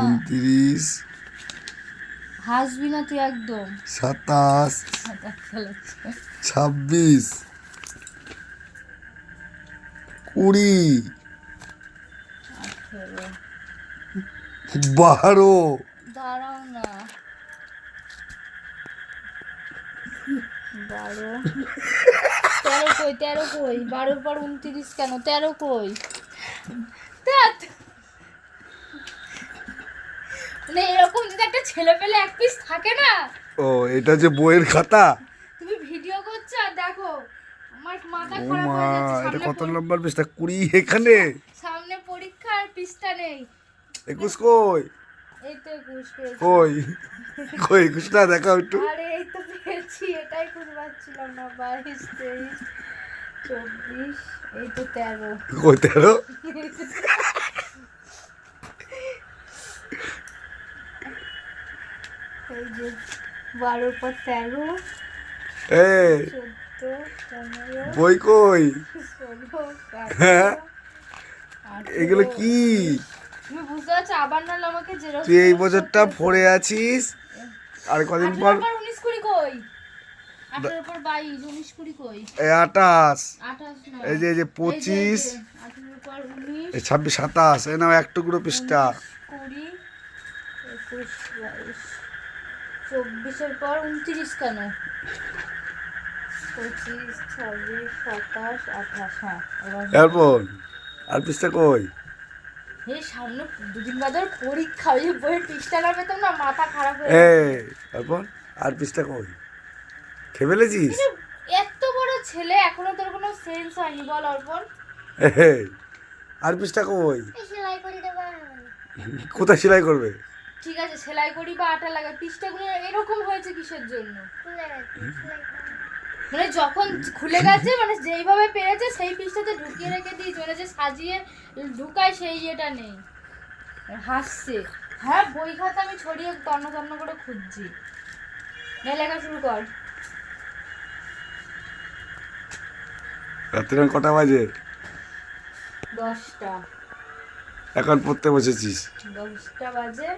উনত্রিশ। হাসবি না তুই একদম। সাতাশ। ছাব্বিশ। কুড়ি। বারো। দাঁড়াও না। বারো। তেরো কই তেরো কই? বারোর পর উনত্রিশ কেন? তেরো কই? মানে এরকম যদি একটা ছেলে পেলে এক পিস থাকে না? ও এটা যে বইয়ের খাতা? তুমি ভিডিও করছ আর দেখো আমার মাথা খারাপ হয়ে যাচ্ছে এটা কত নম্বর পৃষ্ঠা কুড়ি এখানে? সামনে পরীক্ষা আর পিসটা নেই। একুশ কই? এই একুশ কই? কই একুশটা দেখাও একটু। আরে এই তো পেয়েছি এটাই খুঁজে পাচ্ছিলাম না বাইশ তেইশ চব্বিশ এই তো তেরো। কই তেরো? এই যে বারোর পর তেরো এ চোদ্দ পনেরো বই কই? হ্যাঁ? এগুলো কি? তুই এই বছরটা পড়ে আছিস আর কদিন পর আঠাশ। এই যে এই যে পঁচিশ। এই ছাব্বিশ সাতাশ এই নাও এক টুকরো পৃষ্ঠা। চব্বিশের পর উনত্রিশ কেন? পঁচিশ ছাব্বিশ সাতাশ আঠাশ হ্যাঁ এরপর আর পৃষ্ঠা কই? এই সামনে দুদিন বাদে পরীক্ষা ওই বইয়ের পৃষ্ঠা না পেতাম না মাথা খারাপ হয়ে এ যেত। এরপর আর পৃষ্ঠা কই? খেয়ে ফেলেছিস? এত বড় ছেলে এখনও তোর কোনো সেন্স হয়নি বল অর্পণ। আর পৃষ্ঠা কই? সেলাই করি দেবো। কোথায় সেলাই করবে? ঠিক আছে সেলাই করি বা আটা লাগাই পৃষ্ঠাগুলো এরকম হয়েছে কিসের জন্য? মানে যখন খুলে গেছে মানে যেইভাবে পেরেছে সেই পিসটাতে ঢুকিয়ে রেখে দিয়েছে মানে যে সাজিয়ে ঢুকায় সেই ইয়েটা নেই। হাসছে। হ্যাঁ বই খাতা আমি ছড়িয়ে তন্ন তন্ন করে খুঁজছি। লেখা শুরু কর। রাত্রে কটা বাজে? দশটা। এখন পড়তে বসেছিস? দশটা বাজে।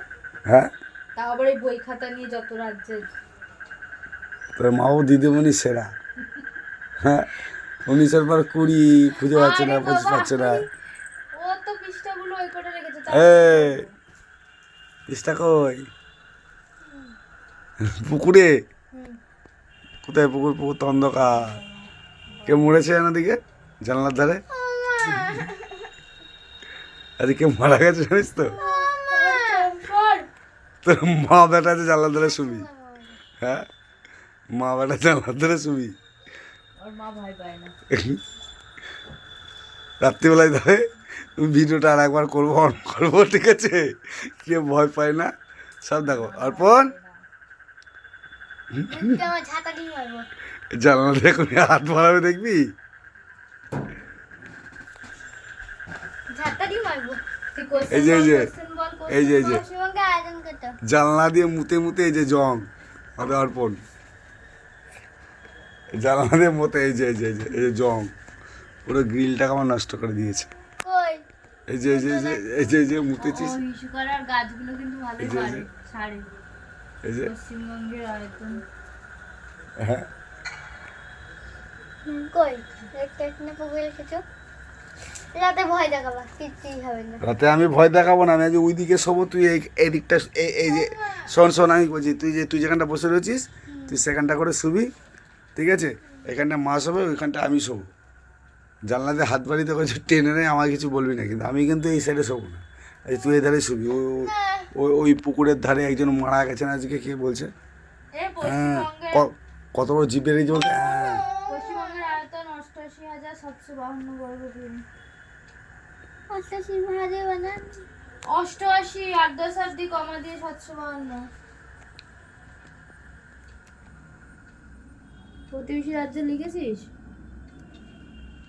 হ্যাঁ? এই বই খাতা নিয়ে যত রাজ্যের তোর মাও দিদিমণি সেরা। হ্যাঁ। উনিশের পর কুড়ি খুঁজে পাচ্ছে না পঁচিশ পাচ্ছে না। পৃষ্ঠা কই? পুকুরে? কোথায় পুকুর? পুকুর তো অন্ধকার। কে মরেছে জানো দিকে জানলার ধারে? আরে কে মারা গেছে জানিস তো? তোর মা বেটা আছে জানলার ধারে শুবি। হ্যাঁ? মা বেটা জানলার ধারে শুবি। না রাত্রিবেলায় ধরে ভিডিওটা আর একবার করব অন করব ঠিক আছে? কে ভয় পায় না। সব দেখো। অর্পণ জানালা দেখুন হাত বাড়াবে দেখবি? এই যে, এই যে, এই যে, এই যে। জানলা দিয়ে মুতে মুতে এই যে জং। আমাদের অর্পণ জানলা দিয়ে মুতে এই যে এই যে এই যে জং পুরো গ্রিলটাকে আমার নষ্ট করে দিয়েছে। এই যে এই যে এই যে এই যে মুতেছিস। গাছগুলো কিন্তু ভালোই এই যে, পারে এই যে। পশ্চিমবঙ্গের আয়তন হ্যাঁ। কই? একটা রাতে ভয় দেখাবা কিচ্ছুই হবে না। রাতে আমি ভয় দেখাবো না আমি আজ ওই দিকে শোবো তুই এই দিকটা এই এই যে শোন শোন আমি বলছি তুই যে তুই যেখানটা বসে রয়েছিস তুই সেখানটা করে শুবি। ঠিক আছে? এখানটা মা শোবে ওইখানটা আমি শোবো। জানলাতে হাত বাড়িতে করেছে টেনে নেই আমাকে কিছু বলবি না কিন্তু আমি কিন্তু এই সাইডে শোবো না। এই তুই এই ধারে শুবি। ও ওই ওই পুকুরের ধারে একজন মারা গেছেন আজকে কে বলছে? হ্যাঁ ক- কত বড় জিপ বেরিয়েছে বলতে? হ্যাঁ। পশ্চিমবঙ্গের আয়তন অষ্টআশি আট দশ দিয়ে কমা দিয়ে সাতশো বাহান্ন। প্রতিবেশী রাজ্য লিখেছিস?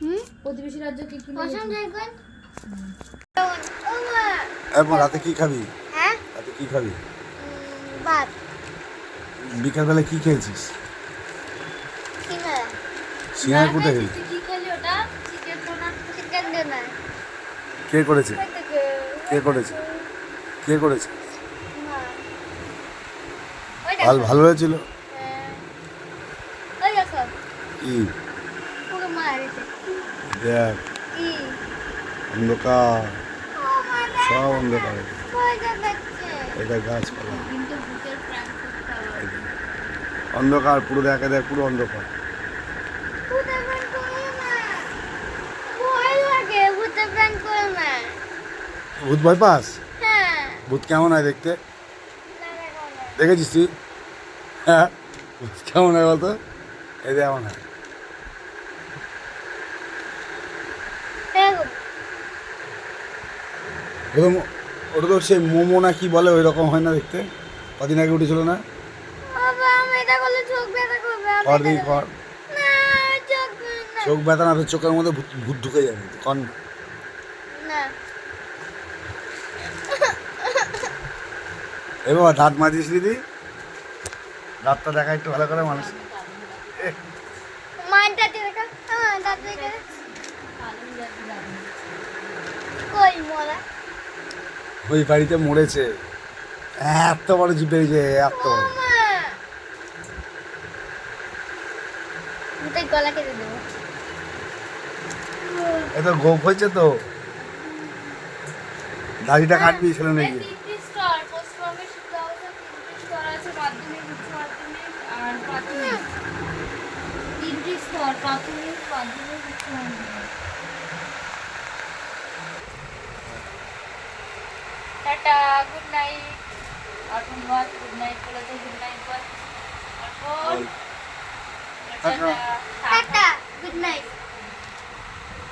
হুম? প্রতিবেশী রাজ্য কি কি অসম? ঝাড়খণ্ড ও রাতে কি খাবি? হ্যাঁ? রাতে কি খাবি? ভাত। বিকালবেলা কি খেয়েছিস সিঙ্গারা। কোথায় খেলি তুই কি করেছে? কে করেছে? কে করেছে? ওই ভালো হয়েছিল? হ্যাঁ। মারিছে দেখ অন্ধকার সব অন্ধকার এটা গাছপালা। অন্ধকার পুরো দেখা দেখ পুরো অন্ধকার ভূতে ভয় পাস ভূত কেমন হয় দেখতে দেখেছিস তুই হ্যাঁ ভূত কেমন হয় বলতো এই যেমন হয় দেখো ওরকম ওটা তো সেই মোমো না কি বলে ওই রকম হয় না দেখতে। কদিন আগে উঠেছিল না? কর দিই কর না চোখ ব্যথা না। চোখের মধ্যে ভূত ঢুকে যাবে কন না। এ বাবা দাঁত মাজিস দিদি? দাঁতটা দেখা একটু ভালো করে মানুষ। হ্যাঁ কই মরা? ওই বাড়িতে মরেছে। এত বড় জিপ বেরিয়েছে এত। বড়। মা তাই গলা কেটে দেবো। এ তো গোপ হয়েছে তো। দাড়িটা কাটবি ছেলে নাকি তিনটি স্তর টাটা গুড নাইট ধন্যবাদ গুড নাইট বলে তো গুড নাইট বল। টাটা। Good night